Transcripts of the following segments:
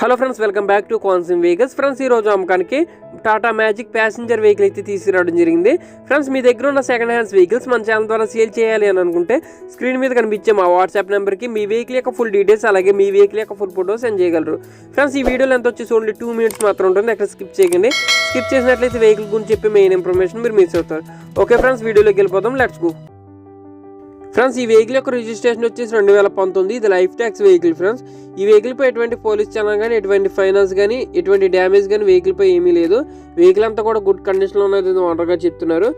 Hello friends welcome back to కాన్సిమ్ vehicles friends ఈ రోజు అమ్మకానికి టాటా మ్యాజిక్ ప్యాసింజర్ వెహికల్ అయితే తీసుకురావడం జరిగింది. ఫ్రెండ్స్ మీ దగ్గర ఉన్న సెకండ్ హ్యాండ్స్ వెహికల్స్ మన ఛానల్ ద్వారా సేల్ చేయాలి అని అనుకుంటే స్క్రీన్ మీద కనిపించే మా వాట్సాప్ నెంబర్కి మీ వెహికల్ యొక్క ఫుల్ డీటెయిల్స్ అలాగే మీ వెహికల్ యొక్క ఫుల్ ఫోటో సెండ్ చేయగలరు. ఫ్రెండ్స్ ఈ వీడియోలో ఎంత వచ్చేసి ఓన్లీ టూ మినిట్స్ మాత్రం ఉంటుంది. అక్కడ స్కిప్ చేయకండి. స్కిప్ చేసినట్లయితే వెహికల్ గురించి చెప్పి మెయిన్ ఇన్ఫర్మేషన్ మీరు మిస్ అవుతారు. ఓకే ఫ్రెండ్స్ వీడియోలోకి వెళ్ళిపోదాం. లెట్స్ గో ఫ్రెండ్స్ ఈ వెహికల్ యొక్క రిజిస్ట్రేషన్ వచ్చేసి రెండు వేల పంతొమ్మిది. ఇది లైఫ్ ట్యాక్స్ వెహికల్ ఫ్రెండ్స్ ఈ వెహికల్ పై ఎటువంటి పోలీస్ చలాన్ కానీ ఎటువంటి ఫైనాన్స్ కానీ ఎటువంటి డ్యామేజ్ కానీ వెహికల్ పై ఏమీ లేదు. వెహికల్ అంతా కూడా గుడ్ కండిషన్లో ఉన్నది ఓనర్గా చెప్తున్నారు.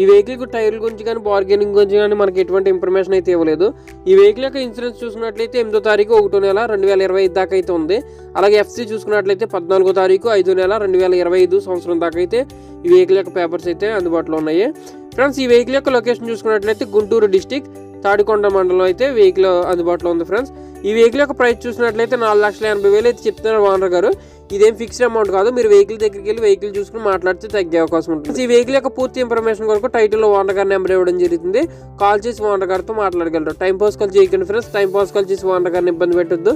ఈ వెహికల్ టైర్ల గురించి కానీ బార్గెనింగ్ గురించి కానీ మనకి ఎటువంటి ఇన్ఫర్మేషన్ అయితే ఇవ్వలేదు. ఈ వెహికల్ యొక్క ఇన్సూరెన్స్ చూసుకున్నట్లయితే ఎనిమిదో తారీఖు ఒకటో నెల రెండు వేల ఇరవై ఐదు దాకా అయితే ఉంది. అలాగే ఎఫ్సీ చూసుకున్నట్లయితే పద్నాలుగో తారీఖు ఐదో నెల రెండు వేల ఇరవై ఐదు సంవత్సరం దాకా అయితే ఈ వెహికల్ యొక్క పేపర్స్ అయితే అందుబాటులో ఉన్నాయి. ఫ్రెండ్స్ ఈ వెహికల్ యొక్క లొకేషన్ చూసుకున్నట్లయితే గుంటూరు డిస్టిక్ తాడికొండ మండలం అయితే వెహికల్ అందుబాటులో ఉంది ఫ్రెండ్స్. ఈ వెహికల్ యొక్క ప్రైస్ చూసినట్లయితే నాలుగు లక్షల ఎనభై వేలు అయితే చెప్తున్నారు ఓనర్ గారు. ఇదేం ఫిక్స్డ్ అమౌంట్ కాదు. మీరు వెహికల్ దగ్గరికి వెళ్ళి వెహికల్ చూసుకుని మాట్లాడితే తగ్గే అవకాశం ఉంటుంది. ఈ వెహికల్ యొక్క పూర్తి ఇన్ఫర్మేషన్ కొరకు టైటిల్లో ఓనర్ గారి నెంబర్ ఇవ్వడం జరుగుతుంది. కాల్ చేసి ఓనర్ గారితో మాట్లాడగలరు. టైం పాస్ కాల్ చేయకండి ఫ్రెండ్స్. టైం పాస్ కాల్ చేసి ఓనర్ గారిని ఇబ్బంది పెట్టొద్దు.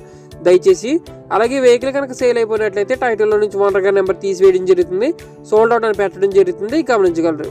దయచేసి అలాగే వెహికల్ కనుక సేల్ అయిపోయినట్లయితే టైటిల్లో నుంచి ఓనర్ గారి నెంబర్ తీసివేయడం జరుగుతుంది. సోల్డ్ అవుట్ అని పెట్టడం జరుగుతుంది. గమనించగలరు.